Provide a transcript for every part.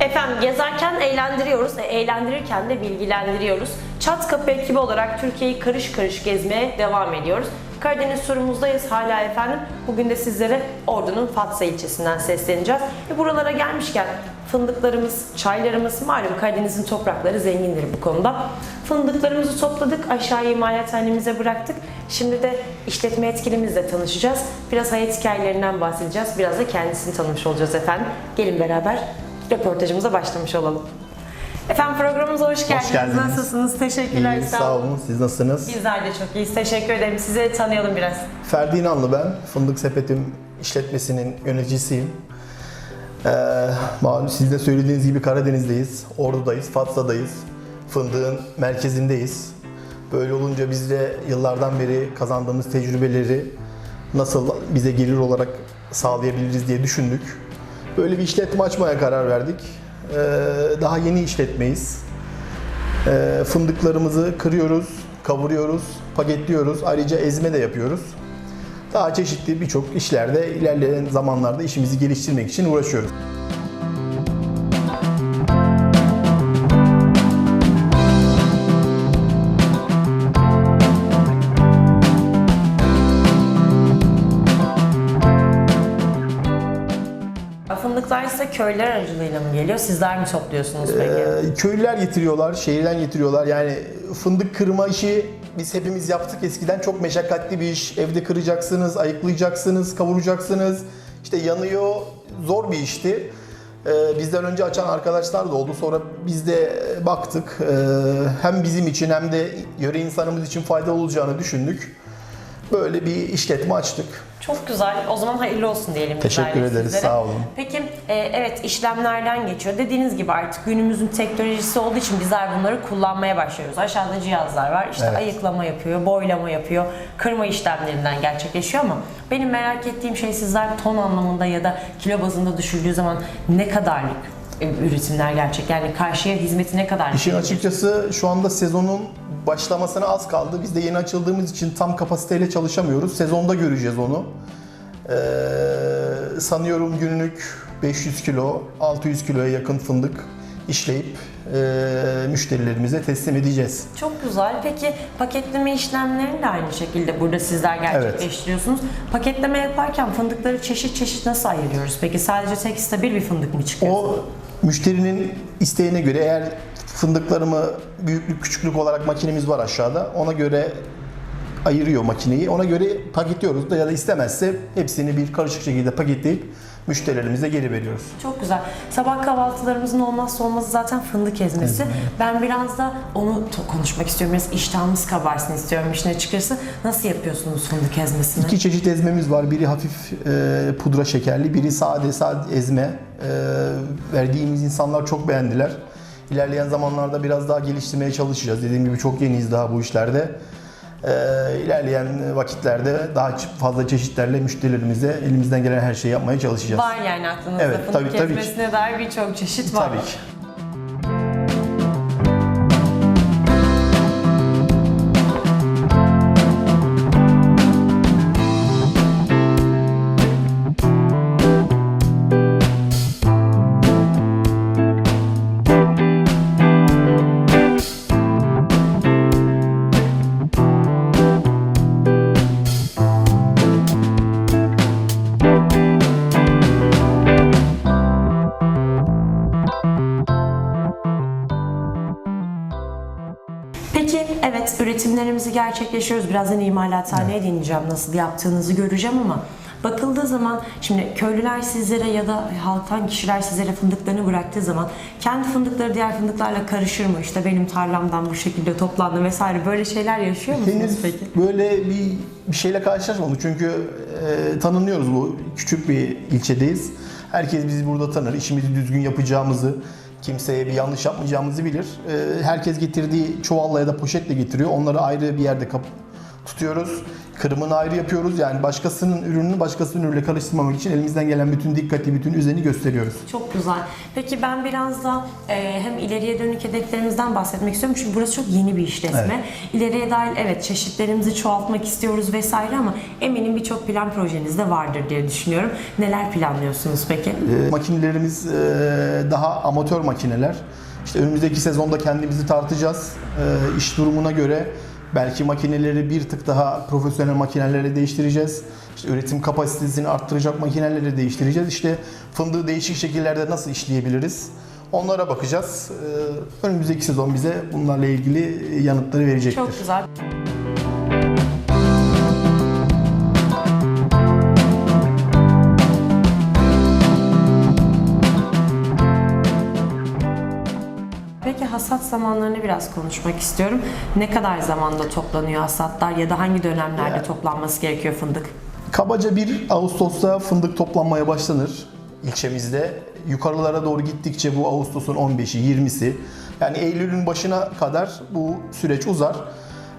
Efendim gezerken eğlendiriyoruz, e, eğlendirirken de bilgilendiriyoruz. Çat Kapı ekibi olarak Türkiye'yi karış karış gezmeye devam ediyoruz. Karadeniz turumuzdayız hala efendim. Bugün de sizlere Ordu'nun Fatsa ilçesinden sesleneceğiz. E buralara gelmişken fındıklarımız, çaylarımız, malum Karadeniz'in toprakları zengindir bu konuda. Fındıklarımızı topladık, aşağı imalathanemize bıraktık. Şimdi de işletme etkilimizle tanışacağız. Biraz hayat hikayelerinden bahsedeceğiz. Biraz da kendisini tanımış olacağız efendim. Gelin beraber röportajımıza başlamış olalım. Efendim programımıza hoş geldiniz. geldiniz. Nasılsınız? Teşekkürler. İyi, sağ olun. Siz nasılsınız? Bizler de çok iyiyiz. Teşekkür ederim. Sizi tanıyalım biraz. Ferdi İnanlı ben. Fındık Sepetim işletmesinin yöneticisiyim. Ee, malum siz de söylediğiniz gibi Karadeniz'deyiz, Ordu'dayız, Fatsa'dayız. Fındığın merkezindeyiz. Böyle olunca biz de yıllardan beri kazandığımız tecrübeleri nasıl bize gelir olarak sağlayabiliriz diye düşündük. Böyle bir işletme açmaya karar verdik. Ee, daha yeni işletmeyiz. Ee, fındıklarımızı kırıyoruz, kavuruyoruz, paketliyoruz. Ayrıca ezme de yapıyoruz. Daha çeşitli birçok işlerde ilerleyen zamanlarda işimizi geliştirmek için uğraşıyoruz. Fındıklar size köyler aracılığıyla mı geliyor? Sizler mi topluyorsunuz peki? Ee, köylüler getiriyorlar, şehirden getiriyorlar. Yani fındık kırma işi biz hepimiz yaptık eskiden. Çok meşakkatli bir iş. Evde kıracaksınız, ayıklayacaksınız, kavuracaksınız. İşte yanıyor, zor bir işti. Ee, bizden önce açan arkadaşlar da oldu. Sonra biz de baktık. Ee, hem bizim için hem de yöre insanımız için faydalı olacağını düşündük. Böyle bir işletme açtık. Çok güzel. O zaman hayırlı olsun diyelim. Teşekkür ederiz, sizlere. sağ olun. Peki e, evet işlemlerden geçiyor. Dediğiniz gibi artık günümüzün teknolojisi olduğu için bizler bunları kullanmaya başlıyoruz. Aşağıda cihazlar var. İşte Evet. ayıklama yapıyor, boylama yapıyor, kırma işlemlerinden gerçekleşiyor ama benim merak ettiğim şey sizler ton anlamında ya da kilo bazında düşürdüğü zaman ne kadarlık üretimler gerçek? Yani karşıya hizmeti ne kadar? İşin açıkçası şu anda sezonun başlamasına az kaldı. Biz de yeni açıldığımız için tam kapasiteyle çalışamıyoruz. Sezonda göreceğiz onu. Ee, sanıyorum günlük 500 kilo, 600 kiloya yakın fındık işleyip e, müşterilerimize teslim edeceğiz. Çok güzel. Peki paketleme işlemlerini de aynı şekilde burada sizler gerçekleştiriyorsunuz. Paketleme yaparken fındıkları çeşit çeşit nasıl ayırıyoruz? Peki sadece tek stabil bir fındık mı çıkıyor? O müşterinin isteğine göre eğer fındıklarımı büyüklük küçüklük olarak makinemiz var aşağıda. Ona göre ayırıyor makineyi. Ona göre paketliyoruz da ya da istemezse hepsini bir karışık şekilde paketleyip müşterilerimize geri veriyoruz. Çok güzel. Sabah kahvaltılarımızın olmazsa olmazı zaten fındık ezmesi. Ben biraz da onu konuşmak istiyorum. Biraz iştahımız kabarsın istiyorum işin açıkçası. Nasıl yapıyorsunuz fındık ezmesini? İki çeşit ezmemiz var. Biri hafif e, pudra şekerli, biri sade sade ezme. E, verdiğimiz insanlar çok beğendiler. İlerleyen zamanlarda biraz daha geliştirmeye çalışacağız. Dediğim gibi çok yeniyiz daha bu işlerde. E, ilerleyen vakitlerde daha fazla çeşitlerle müşterilerimize elimizden gelen her şeyi yapmaya çalışacağız. Var yani aklınızda Evet, fındık tabii, tabii ki. ezmesine dair birçok çeşit var. Tabii ki. Gerçekleştiriyoruz. Birazdan imalathaneye değineceğim nasıl yaptığınızı göreceğim ama bakıldığı zaman şimdi köylüler sizlere ya da halktan kişiler sizlere fındıklarını bıraktığı zaman kendi fındıkları diğer fındıklarla karışır mı? İşte benim tarlamdan bu şekilde toplandı vesaire böyle şeyler yaşıyor musunuz Henüz peki? böyle bir, bir şeyle karşılaşmadık çünkü e, tanınıyoruz bu küçük bir ilçedeyiz. Herkes bizi burada tanır, işimizi düzgün yapacağımızı, kimseye bir yanlış yapmayacağımızı bilir. E, herkes getirdiği çuvalla ya da poşetle getiriyor. Onları ayrı bir yerde kap tutuyoruz. Kırımını ayrı yapıyoruz. Yani başkasının ürününü başkasının ürünüyle karıştırmamak için elimizden gelen bütün dikkati, bütün üzeni gösteriyoruz. Çok güzel. Peki ben biraz da e, hem ileriye dönük hedeflerimizden bahsetmek istiyorum. Çünkü burası çok yeni bir işletme. İleriye dair evet çeşitlerimizi çoğaltmak istiyoruz vesaire ama eminim birçok plan projeniz de vardır diye düşünüyorum. Neler planlıyorsunuz peki? E, makinelerimiz e, daha amatör makineler. İşte önümüzdeki sezonda kendimizi tartacağız. E, iş durumuna göre belki makineleri bir tık daha profesyonel makinelere değiştireceğiz. İşte üretim kapasitesini arttıracak makineleri değiştireceğiz. İşte fındığı değişik şekillerde nasıl işleyebiliriz? Onlara bakacağız. E, önümüzdeki sezon bize bunlarla ilgili yanıtları verecektir. Çok güzel. Hasat zamanlarını biraz konuşmak istiyorum. Ne kadar zamanda toplanıyor hasatlar ya da hangi dönemlerde Ya. toplanması gerekiyor fındık? Kabaca 1 Ağustos'ta fındık toplanmaya başlanır ilçemizde. Yukarılara doğru gittikçe bu Ağustos'un 15'i, 20'si yani Eylül'ün başına kadar bu süreç uzar.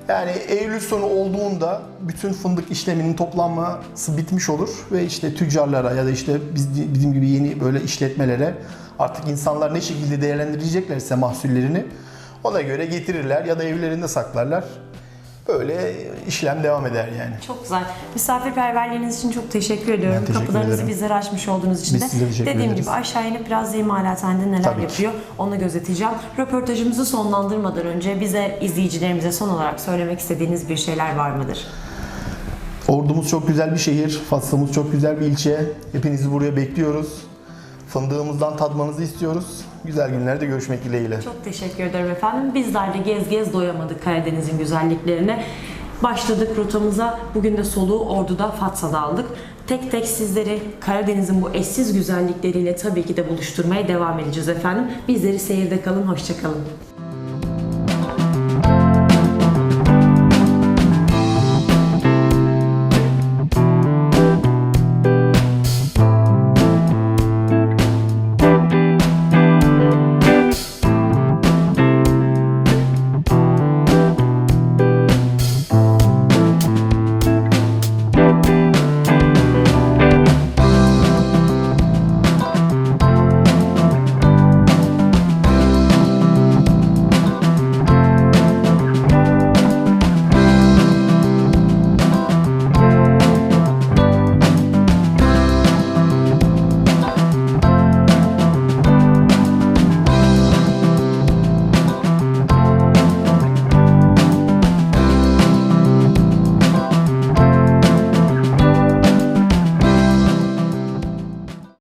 Yani Eylül sonu olduğunda bütün fındık işleminin toplanması bitmiş olur ve işte tüccarlara ya da işte biz- bizim gibi yeni böyle işletmelere artık insanlar ne şekilde değerlendireceklerse mahsullerini ona göre getirirler ya da evlerinde saklarlar. Böyle işlem devam eder yani. Çok güzel. Misafirperverliğiniz için çok teşekkür ediyorum. Ben teşekkür Kapılarınızı ederim. bizlere açmış olduğunuz için Biz de. size teşekkür Dediğim ederiz. gibi aşağı inip biraz imalathanede neler Tabii ki. yapıyor onu gözeteceğim. Röportajımızı sonlandırmadan önce bize izleyicilerimize son olarak söylemek istediğiniz bir şeyler var mıdır? Ordumuz çok güzel bir şehir, Faslımız çok güzel bir ilçe. Hepinizi buraya bekliyoruz. Fındığımızdan tadmanızı istiyoruz. Güzel günlerde görüşmek dileğiyle. Çok teşekkür ederim efendim. Bizler de gez gez doyamadık Karadeniz'in güzelliklerine. Başladık rotamıza. Bugün de soluğu Ordu'da Fatsa'da aldık. Tek tek sizleri Karadeniz'in bu eşsiz güzellikleriyle tabii ki de buluşturmaya devam edeceğiz efendim. Bizleri seyirde kalın, hoşçakalın.